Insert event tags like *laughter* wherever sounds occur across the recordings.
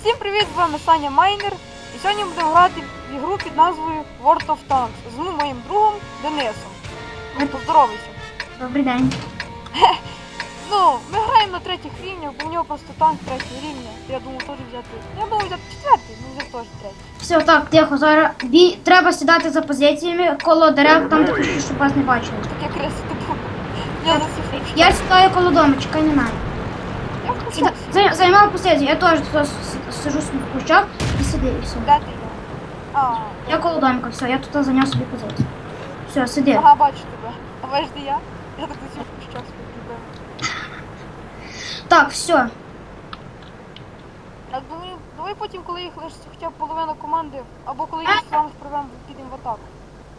Всім привіт, з вами Саня Майнер. І сьогодні будемо грати в ігру під назвою World of Tanks з моїм другом Денисом. Ну, Поздоровайся. Добрий день. *laughs* Ну, ми граємо на третіх рівнях, бо в нього просто танк третього рівня. Я думав теж взяти. Я думав взяти четвертий, ну взяв теж третій. Все, так, тихо, зараз бій. Треба сідати за позиціями коло дерев, там де пишу, щоб вас не бачили. Так як раз типу. Я засифричу. Я сідаю коло дому, чекай на мене. Я зай- Займав позицію, я теж тут сижу кущах і сиди, і все. Де ти є? А, Я коло домика, все, я тут зайняв собі позицію. Все, сиди. ага, бачу тебе. А бачиш, де я? Я так засів в кущах спокійно. Так, все. Я думаю, давай потім, коли їх лише хоча б половина команди, або коли їх з вами проведемо, підемо в атаку.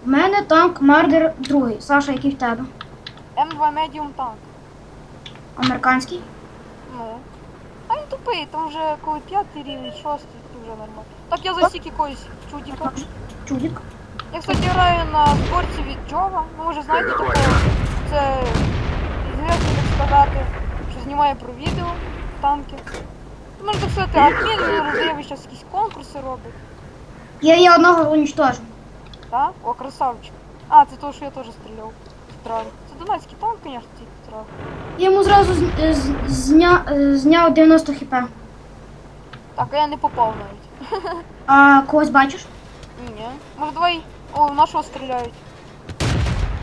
В мене танк Мардер другий. Саша, який в тебе? М2 Medium танк. Американський? Ну. А він тупий, там вже коли п'ятий рівень, шостий, то вже нормально. Так я засік якогось чудіка. Чудик. Я, кстати, граю на зборці від Джова. Ну, може, знаєте, такого, це зв'язки, так сказати, що знімає про відео танки. Ну, Можна так сказати, адмін, він весь час якісь конкурси робить. Я, я одного уничтожу. Так? О, красавчик. А, це то, що я теж стріляв. Втравив. Донецький танк, звісно, тільки втравив. Я йому зразу з- з- зня, е, зняв 90 хп. Так, а я не попав навіть. *laughs* А когось бачиш? Ні. Може давай. О, в нашого стріляють.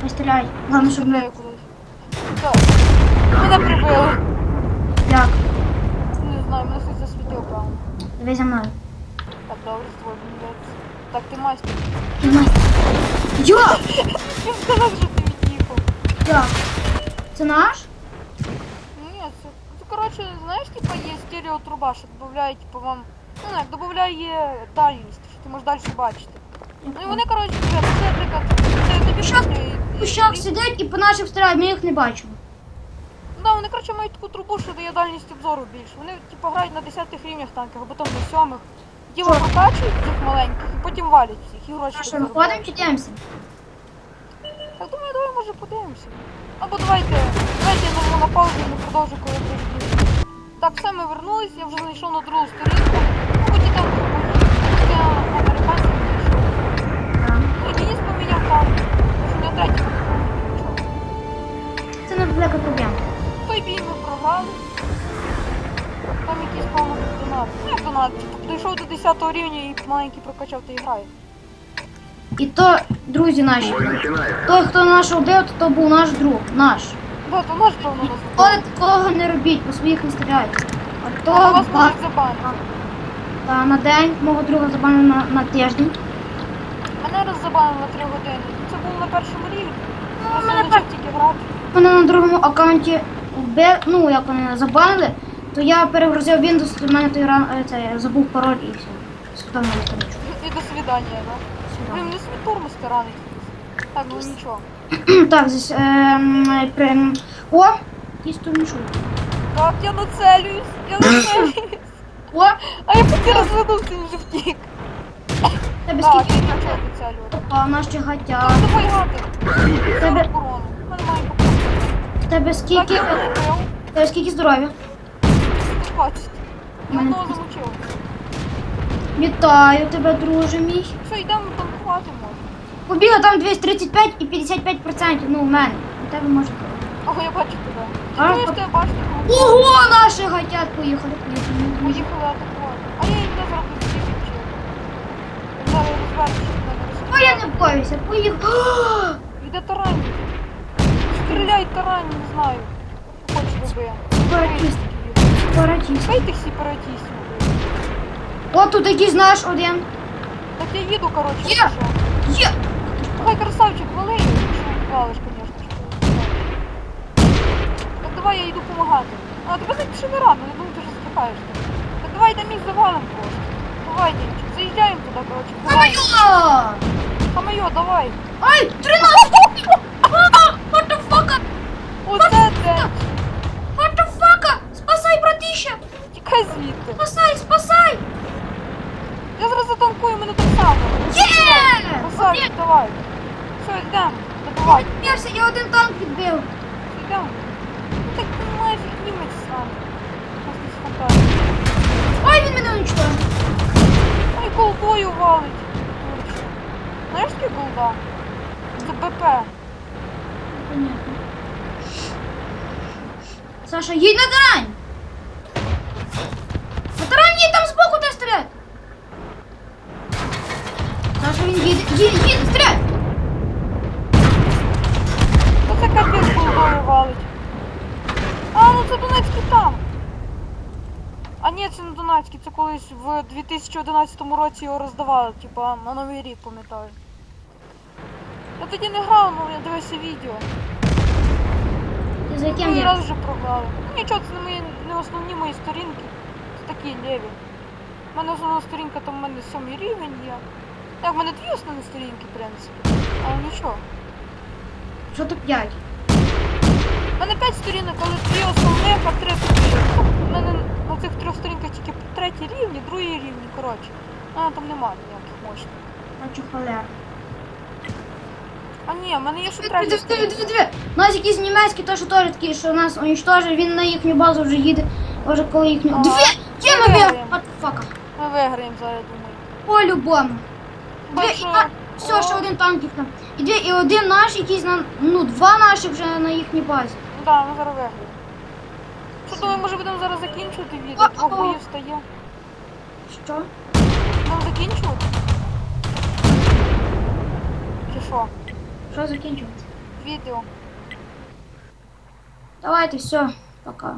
Не стріляй. Головне, щоб не Стріляю кудись. Так. Мене прибили. як. Не знаю, мене хтось засвітив, правильно. Диви за мною. Так, добре, з тобою мені Так, ти майстер. Тримай. *laughs* Я! Сказав, що. Я! Це наш? Ні, це, це коротше, знаєш, типа є стереотруба, що додає, типу, вам. Ну, як додає дальність, що ти можеш далі бачити. Ну і вони, коротше, вже, це, наприклад, це тобі і- Кущак і- сидять і по наших стріляють, ми їх не бачимо. Ну, Да, вони, коротше, мають таку трубу, що дає дальність обзору більше. Вони, типу, грають на 10 рівнях танках, а потім на 7 Діло Що? прокачують цих маленьких і потім валять всіх. І гроші А що, заробляють. виходимо чи дивимося? Так думаю, може подивимося. Або давайте, давайте я нажму на паузу і не продовжу, коли прийду. Так, все, ми вернулись, я вже знайшов на другу сторінку. Ну, хоч і там я американців знайшов. Ну, і Денис поміняв там. Що не третій. Це не велика проблема. Той бій ми програли. Там якийсь певно донат. Ну як донат, дійшов до 10 рівня і маленький прокачав і грає. І то, друзі наші, той, хто нашого вбив, то, то був наш друг, наш. Да, то наш певно нас Але такого не робіть, по своїх не стріляйте. А то вас ба- можуть забанити. та, на день мого друга забанили на, на тиждень. Мене раз забанили на 3 години. Це було на першому рівні. Я мене почав тільки грати. Мене на другому аккаунті вбив, ну як вони забанили, то я перегрузив Windows, то в мене той ран, е, це, я забув пароль і все. Спитав сторінку. І до свидання, да? Блін, не свій тормоз таранить. Так, ну нічого. *clears throat* Так, здесь, ем, при... О! Якийсь тут нічого. Так, я нацелююсь, я нацелююсь. О! А я поки розвинувся, він вже втік. Тебе Так, скільки? я почав нацелювати. Опа, в нас ще. Давай гати. Тебе. У мене має попасти. тебе Так, скільки? я вибив. в Тебе скільки здоров'я? 20. Я одного замочив. Вітаю тебе, друже мій. Все, йдемо танкувати може. Побігла там 235 і 55%, ну, у мене. У тебе може. бути. Ого, я бачу тебе. А, Ти по- що я бачу? Ого, наші гатят поїхали. поїхали. Поїхали атакувати. А я їх не зроблю всі вчив. Зараз розвернусь, щоб мене Ой, я не боюся, поїхали. *gasps* Йде тарань. Стріляй тарань, не знаю. Що хочеш роби. Сепаратіст. Сепаратіст. Хай тих сепаратістів. О, тут наш один. Так я їду, коротше, Є. що. Є! Хай красавчик, вали, якщо валиш, звісно. Так давай я йду допомагати. А, тебе знаєте, що не рано, я думаю, ти вже здихаєш. Так давай на їх завалим просто. Давай, дівчик, заїжджаємо туди, коротше. Хамайо! Хамайо, давай. Ай, 13! тільки один танк підбив. Фіга. Ну так ну, має фігнівець сам. Просто Ой, він мене уничтожив. Ой, колбою валить. Знаєш, скільки голба? За БП. Понятно. Саша, їдь на тарань! Ні, це не Донецький, це колись в 2011 році його роздавали, типа на Новий рік, пам'ятаю. Я тоді не грав, ну я дивився відео. Ти за яким Другий раз вже програли. Ну нічого, це не мої не основні мої сторінки. Це такі леві. У мене основна сторінка, там в мене сьомий рівень є. Так, в мене дві основні сторінки, в принципі. Але нічого. Що то п'ять? У мене п'ять сторінок, але дві основних, а три такі. У мене на цих трьох сторінках тільки треті рівні, другі рівні, коротше. А там немає ніяких мощних. Бачу холер. А ні, в мене є ще Диви, третя диви, диви, диви, диви. У нас якийсь німецький, то що теж такий, що нас уничтожив, він на їхню базу вже їде. Може, коли їхню... Ага. Диви! Є Ми ми виграємо. Ми виграємо зараз, думаю. По-любому. Дві, і, Бачу. а, все, ще один танків там. І, дві, і один наш, якийсь на, ну, два наші вже на їхній базі. Ну так, ми зараз виграємо. Що ми може будемо зараз закінчувати відео? Двох боїв стає. Що? Будемо закінчувати? Чи що? Що закінчувати? Відео. Давайте, все, пока.